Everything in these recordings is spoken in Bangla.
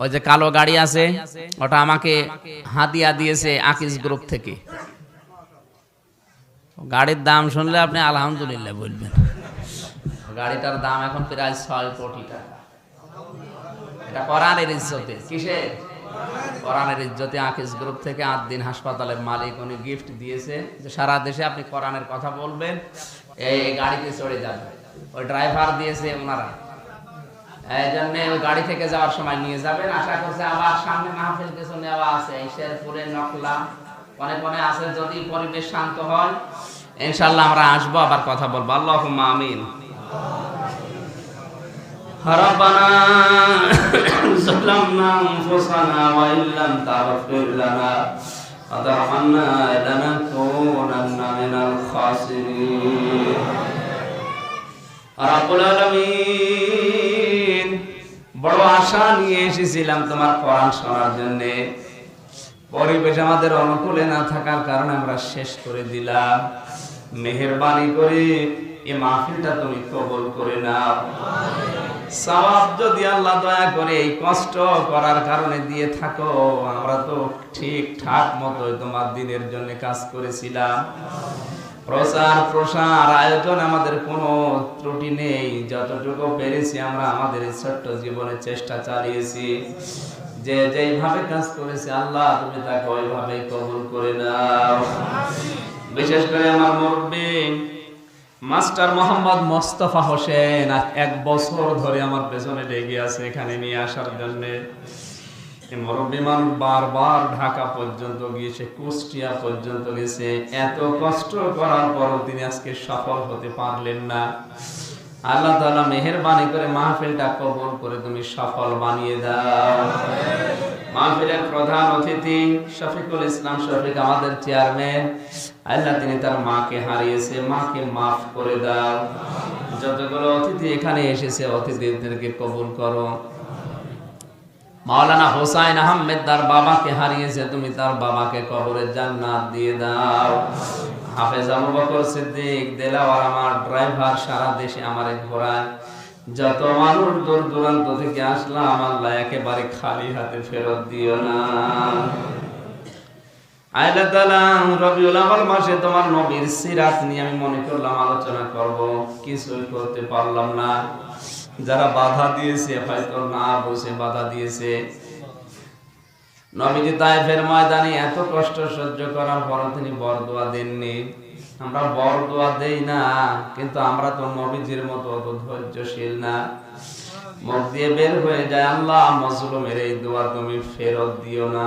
ওই যে কালো গাড়ি আছে ওটা আমাকে হাতিয়া দিয়েছে আকিস গ্রুপ থেকে। গাড়ির দাম শুনলে আপনি আলহামদুলিল্লাহ বলবেন। গাড়িটার দাম এখন প্রায় ছয় কোটি টাকা। এটা কোরআনের ইজ্জতে। কিসে কোরআনের ইজ্জতে আকিস গ্রুপ থেকে আট দিন হাসপাতালের মালিক উনি গিফট দিয়েছে। যে সারা দেশে আপনি কোরআনের কথা বলবেন এই গাড়িতে চড়ে যাবেন ওই ড্রাইভার দিয়েছে ওনারা। এই জন্য ওই গাড়ি থেকে যাওয়ার সময় নিয়ে যাবেন আশা করছে আবার সামনে মাহফিল কিছু নেওয়া আছে শেরপুরে নকলা অনেক অনেক আছে যদি পরিবেশ শান্ত হয় ইনশাল্লাহ আমরা আসবো আবার কথা বলবো আল্লাহ আমিন ربنا ظلمنا انفسنا وان لم تغفر لنا وترحمنا لنكونن من الخاسرين রব্বুল আলামিন বড় আশা নিয়ে এসেছিলাম তোমার কোরআন শোনার জন্য। পরিবেশ আমাদের অনুকূলে না থাকার কারণে আমরা শেষ করে দিলাম। মেহেরবানি করে এ মাহফিলটা তুমি কবুল করে নাও। সওয়াব যদি আল্লাহ দয়া করে এই কষ্ট করার কারণে দিয়ে থাকো, আমরা তো ঠিক ঠাক মতোই তোমার দিনের জন্য কাজ করেছিলাম। প্রচার, প্রসার, আয়োজন আমাদের কোনো ত্রুটি নেই। যতটুকু পেরেছি আমরা আমাদের ছোট্ট জীবনে চেষ্টা চালিয়েছি। যে যেইভাবে কাজ করেছি আল্লাহ, তুমি তাকে ওইভাবে কবুল করে নাও। বিশেষ করে আমার মুরব্বী, মাস্টার মোহাম্মদ মোস্তফা হোসেন এক বছর ধরে আমার পেছনে লেগে আছে এখানে নিয়ে আসার জন্য। বিমান বারবার ঢাকা পর্যন্ত গিয়েছে, কুষ্টিয়া পর্যন্ত গেছে এত কষ্ট করার পরও তিনি আজকে সফল হতে পারলেন না। আল্লাহ তাআলা মেহেরবানি করে মাহফিলটা করে তুমি সফল বানিয়ে দাও। মাহফিলের প্রধান অতিথি শফিকুল ইসলাম শফিক, আমাদের চেয়ারম্যান। আল্লাহ তিনি তার মাকে হারিয়েছে, মাকে মাফ করে দাও। যতগুলো অতিথি এখানে এসেছে, অতিথিদেরকে কবুল করো। মাওলানা হোসাইন আহমেদ তার বাবাকে হারিয়েছে, তুমি তার বাবাকে কবরে জান্নাত দিয়ে দাও। হাফেজ আবু বকর সিদ্দিক, দেলাওয়ার আমার ড্রাইভার, সারা দেশে আমারে ঘোরায় যত মানুষ দূর দূরান্ত থেকে আসলাম, আল্লাহ একেবারে খালি হাতে ফেরত দিও না। আয়লা তাআলা রবিউল আউয়াল মাসে তোমার নবীর সিরাত নিয়ে আমি মনে করলাম, আলোচনা করব। কিছুই করতে পারলাম না। যারা বাধা দিয়েছে, হয়তো না বসে বাধা দিয়েছে। নবীজি তাইফের ময়দানে এত কষ্ট সহ্য করার পর তিনি বরদোয়া দেননি। আমরা বরদোয়া দেই না, কিন্তু আমরা তো নবীজির মতো অত ধৈর্যশীল না। মুখ দিয়ে বের হয়ে যায়, আল্লাহ, মজলুমের এই দোয়া তুমি ফেরত দিও না।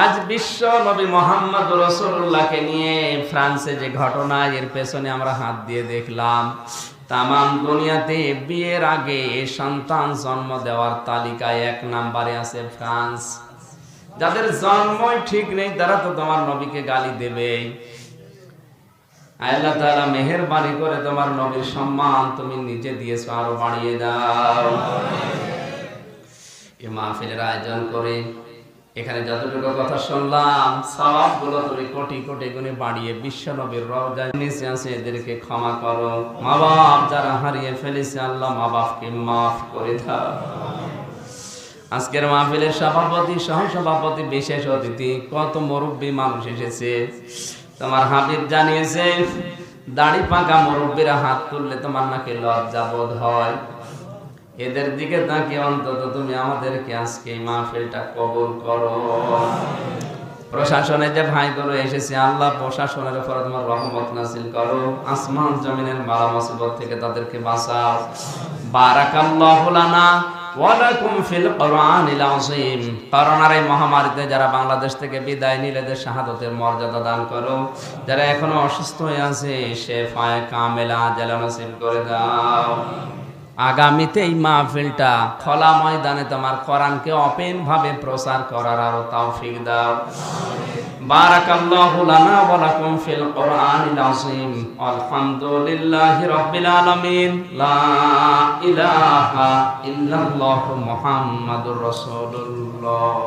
আজ বিশ্ব নবী মোহাম্মদ রসুল্লাহকে নিয়ে ফ্রান্সে যে ঘটনা, এর পেছনে আমরা হাত দিয়ে দেখলাম তাম দুনিয়াতে বিয়ের আগে সন্তান জন্ম দেওয়ার তালিকায় এক নাম্বারে আছে ফ্রান্স। যাদের জন্মই ঠিক নেই, তারা তো তোমার নবীকে গালি দেবে। আল্লাহ তাআলা মেহেরবানি করে তোমার নবীর সম্মান তুমি নিজে দিয়েছ, আরও বাড়িয়ে দাও। এ মাহফিলের আয়োজন করে এখানে যতটুকু কথা শুনলাম সওয়াবগুলো তুমি কোটি কোটি গুণে বাড়িয়ে বিশ্ব নবীর নিচে আছে এদেরকে ক্ষমা করো। মা বাপ যারা হারিয়ে ফেলেছে, আল্লাহ মা বাপকে মাফ করে দাও। আজকের মাহফিলের সভাপতি সহ সভাপতি বিশেষ অতিথি, কত মুরব্বী মানুষ এসেছে। তোমার হাবিব জানিয়েছে, দাড়ি পাকা মুরব্বীরা হাত তুললে তোমার নাকি লজ্জা বোধ হয়। এদের দিকে তাকিয়ে অন্তত তুমি আমাদেরকে আজকে এই মাহফিলটা কবুল করো। প্রশাসনে যে ভাইগুলো এসেছে, আল্লাহ প্রশাসনের উপর তোমার রহমত নাসিল করো। আসমান জমিনের মারা মুসিবত থেকে তাদেরকে বাঁচাও। বারাকাল্লাহু লানা ওয়ালাকুম ফিল কোরআনিল আযীম। করোনার এই মহামারীতে যারা বাংলাদেশ থেকে বিদায় নিলে এদের শাহাদতের মর্যাদা দান করো। যারা এখনও অসুস্থ হয়ে আছে সে ফায়ে কামেলা জেলা নসিব করে দাও। আগামীতে এই মাহফিলটা খোলা ময়দানে তোমার কোরআনকে অপেন ভাবে প্রচার করার আরও তৌফিক দাও। বারাকাল্লাহু লানা ওয়া লাকুম ফিল কোরআনিল আযীম। আলহামদুলিল্লাহি রাব্বিল আলামিন। লা ইলাহা ইল্লাল্লাহু মুহাম্মাদুর রাসূলুল্লাহ।